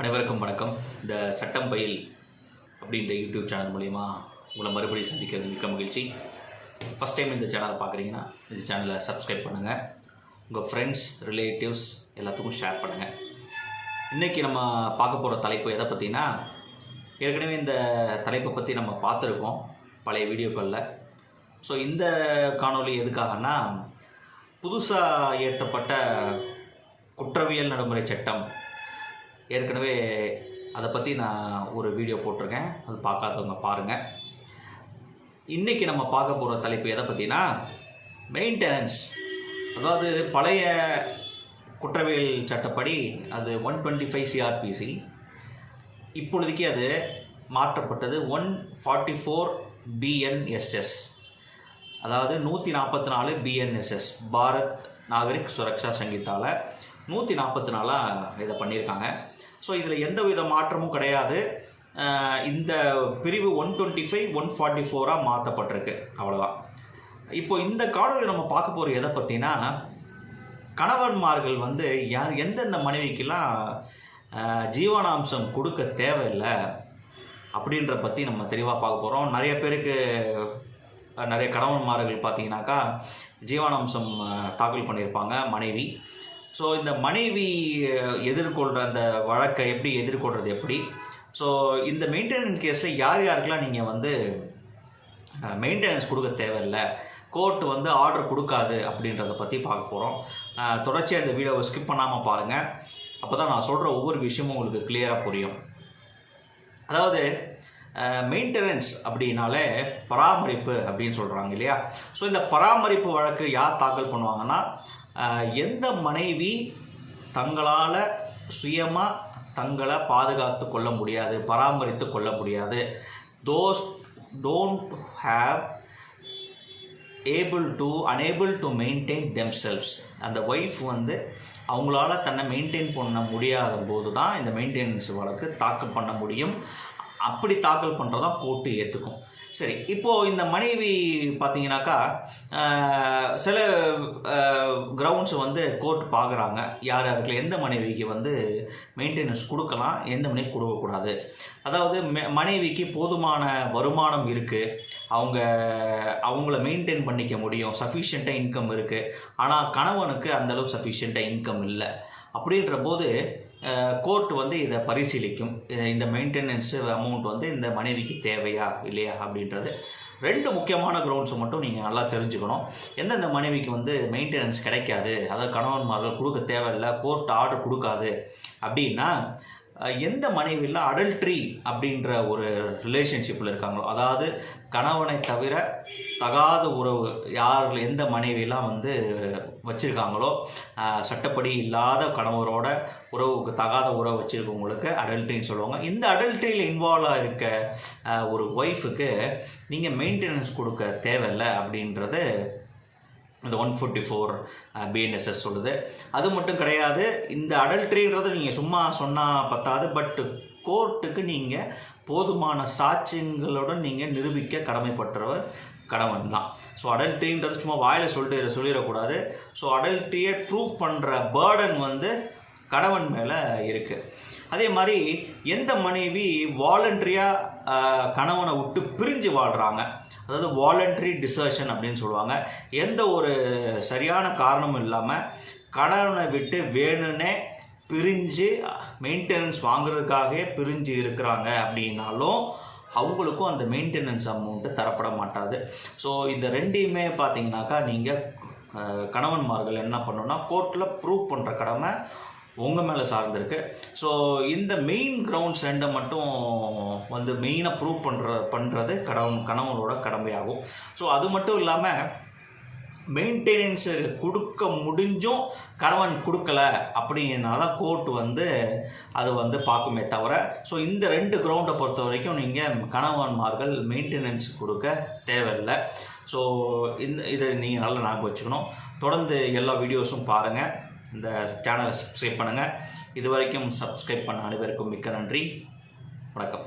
அனைவருக்கும் வணக்கம். இந்த சட்டம் பயில் அப்படின்ற யூடியூப் சேனல் மூலிமா உங்களை மறுபடியும் சந்திக்கிறது மிக்க மகிழ்ச்சி. ஃபஸ்ட் டைம் இந்த சேனலை பார்க்குறீங்கன்னா இந்த சேனலை சப்ஸ்கிரைப் பண்ணுங்கள் உங்கள் ஃப்ரெண்ட்ஸ் ரிலேட்டிவ்ஸ் எல்லாத்துக்கும் ஷேர் பண்ணுங்கள் இன்றைக்கி நம்ம பார்க்க போகிற தலைப்பு எதை பற்றினா ஏற்கனவே இந்த தலைப்பை பற்றி நம்ம பார்த்துருக்கோம் பழைய வீடியோக்களில். ஸோ இந்த காணொளி எதுக்காகனா புதுசாக இயற்றப்பட்ட குற்றவியல் நடைமுறை சட்டம் ஏற்கனவே அதை பற்றி நான் ஒரு வீடியோ போட்டிருக்கேன். அது பார்க்காதவங்க பாருங்கள் இன்றைக்கி நம்ம பார்க்க போகிற தலைப்பு எதை பற்றினா மெயின்டெனன்ஸ் அதாவது பழைய குற்றவியல் சட்டப்படி அது ஒன் டுவெண்ட்டி ஃபைவ் சிஆர்பிசி இப்பொழுதைக்கு அது மாற்றப்பட்டது ஒன் ஃபார்ட்டி ஃபோர் பிஎன்எஸ்எஸ் அதாவது நூற்றி நாற்பத்தி நாலு பிஎன்எஸ்எஸ் பாரத் நாகரிக் சுரக்ஷா சங்கீதாவில் நூற்றி நாற்பத்தி நாலாக இதை பண்ணியிருக்காங்க. ஸோ இதில் எந்த வித மாற்றமும் கிடையாது. இந்த பிரிவு one twenty five one forty ஃபோராக மாற்றப்பட்டிருக்கு அவ்வளோதான் இப்போ இந்த காணொலி நம்ம பார்க்க போகிற எதை பற்றினா கணவன்மார்கள் வந்து யார் எந்தெந்த மனைவிக்கெல்லாம் ஜீவனாம்சம் கொடுக்க தேவையில்லை அப்படின்ற பற்றி நம்ம தெளிவாக பார்க்க போகிறோம் நிறைய பேருக்கு நிறைய கணவன்மார்கள் பார்த்தீங்கன்னாக்கா ஜீவனாம்சம் தாக்கல் பண்ணியிருப்பாங்க மனைவி. ஸோ இந்த மனைவி எதிர்கொள்கிற அந்த வழக்கை எப்படி எதிர்கொள்கிறது எப்படி? ஸோ இந்த மெயின்டெனன்ஸ் கேஸில் யார் யாருக்கெல்லாம் நீங்கள் வந்து மெயின்டெனன்ஸ் கொடுக்க தேவையில்லை கோர்ட் வந்து ஆர்டர் கொடுக்காது அப்படின்றத பற்றி பார்க்க போகிறோம் தொடர்ச்சியாக இந்த வீடியோவை ஸ்கிப் பண்ணாமல் பாருங்கள் அப்போ தான் நான் சொல்கிற ஒவ்வொரு விஷயமும் உங்களுக்கு கிளியராக புரியும். அதாவது மெயின்டெனன்ஸ் அப்படின்னாலே பராமரிப்பு அப்படின்னு சொல்கிறாங்க இல்லையா? ஸோ இந்த பராமரிப்பு வழக்கு யார் தாக்கல் பண்ணுவாங்கன்னா எந்த மனைவி தங்களால் சுயமாக தங்களை பாதுகாத்து கொள்ள முடியாது பராமரித்து கொள்ள முடியாது those don't have able to unable to maintain themselves. அந்த ஒய்ஃப் வந்து அவங்களால தன்னை மெயின்டைன் பண்ண முடியாத போது தான் இந்த மெயின்டெனன்ஸ் வழக்கு தாக்கல் பண்ண முடியும். அப்படி தாக்கல் பண்ணுறதா கோர்ட்டு ஏற்றுக்கும் சரி இப்போது இந்த மனைவி பார்த்தீங்கன்னாக்கா சில கிரவுண்ட்ஸ் வந்து கோர்ட் பார்க்குறாங்க யார் யாருக்கு எந்த மனைவிக்கு வந்து மெயின்டெனன்ஸ் கொடுக்கலாம் எந்த மனைவி கொடுக்கக்கூடாது. அதாவது மெ- மனைவிக்கு போதுமான வருமானம் இருக்குது அவங்க அவங்கள மெயின்டைன் பண்ணிக்க முடியும். சஃபிஷியண்ட்டாக இன்கம் இருக்குது ஆனால் கணவனுக்கு அந்தளவு சஃபிஷியண்ட்டாக இன்கம் இல்லை. அப்படின்ற போது கோர்ட் வந்து இதை பரிசீலிக்கும். இந்த மெயின்டெனன்ஸு அமௌண்ட் வந்து இந்த மனைவிக்கு தேவையா இல்லையா அப்படின்றது. ரெண்டு முக்கியமான கிரவுண்ட்ஸை மட்டும் நீங்கள் நல்லா தெரிஞ்சுக்கணும். எந்தெந்த மனைவிக்கு வந்து மெயின்டெனன்ஸ் கிடைக்காது அதாவது கணவன்மார்கள் கொடுக்க தேவையில்லை கோர்ட் ஆர்டர் கொடுக்காது அப்படின்னா எந்த மனைவியில் அடல்ட்ரி அப்படின்ற ஒரு ரிலேஷன்ஷிப்பில் இருக்காங்களோ அதாவது கணவனை தவிர தகாத உறவு யார் எந்த மனைவியெல்லாம் வந்து வச்சுருக்காங்களோ சட்டப்படி இல்லாத கணவரோட உறவுக்கு தகாத உறவு வச்சுருக்கவங்களுக்கு அடல்ட்ரின்னு சொல்லுவாங்க. இந்த அடல்ட்ரியில் இன்வால்வ் இருக்க ஒரு ஒய்ஃபுக்கு நீங்கள் மெயின்டெனன்ஸ் கொடுக்க தேவையில்லை அப்படின்றது இந்த ஒன் ஃபிஃப்டி ஃபோர் பிஎன்எஸ்எஸ் சொல்லுது அது மட்டும் கிடையாது இந்த அடல்ட்ரின்றது நீங்கள் சும்மா சொன்னால் பத்தாது பட் கோர்ட்டுக்கு நீங்கள் போதுமான சாட்சியங்களுடன் நீங்கள் நிரூபிக்க கடமைப்பட்டவர் கணவன் தான். ஸோ அடல்ட்ரின்றது சும்மா வாயில் சொல்லிட்டு சொல்லிடக்கூடாது. ஸோ அடல்ட்ரியை ப்ரூவ் பண்ணுற பேர்டன் வந்து கணவன் மேலே இருக்குது அதே மாதிரி எந்த மனைவி வாலண்டரியாக கணவனை விட்டு பிரிஞ்சு வாழ்கிறாங்க அதாவது வாலண்டரி டிசர்ஷன் அப்படின்னு சொல்லுவாங்க. எந்த ஒரு சரியான காரணமும் இல்லாமல் கணவனை விட்டு வேணும்னே பிரிஞ்சு மெயின்டெனன்ஸ் வாங்குறதுக்காகவே பிரிஞ்சு இருக்கிறாங்க அப்படின்னாலும் அவங்களுக்கும் அந்த மெயின்டெனன்ஸ் அமௌண்ட்டு தரப்பட மாட்டாது. ஸோ இந்த ரெண்டையுமே பார்த்தீங்கன்னாக்கா நீங்கள் கணவன்மார்கள் என்ன பண்ணணும்னா கோர்ட்டில் ப்ரூவ் பண்ணுற கடமை உங்கள் மேலே சார்ந்திருக்கு. ஸோ இந்த மெயின் கிரவுண்ட்ஸ் ரெண்டை மட்டும் வந்து மெயினாக ப்ரூவ் பண்ணுற பண்ணுறது கடவுள் கணவனோட கடமையாகும். ஸோ அது மட்டும் இல்லாமல் மெயின்டெனன்ஸ் கொடுக்க முடிஞ்சும் கணவன் கொடுக்கல அப்படின்னா தான் கோர்ட் வந்து அது வந்து பார்க்குமே தவிர ஸோ இந்த ரெண்டு கிரவுண்டை பொறுத்த வரைக்கும் நீங்கள் கணவன்மார்கள் மெயின்டெனன்ஸ் கொடுக்க தேவையில்லை. ஸோ இந்த இதை நீங்கள் நல்லா ஞாபகம் வச்சுக்கணும். தொடர்ந்து எல்லா வீடியோஸும் பாருங்கள் இந்த சேனலை சப்ஸ்கிரைப் பண்ணுங்கள் இது வரைக்கும் சப்ஸ்கிரைப் பண்ண அனைவருக்கும் மிக்க நன்றி. வணக்கம்.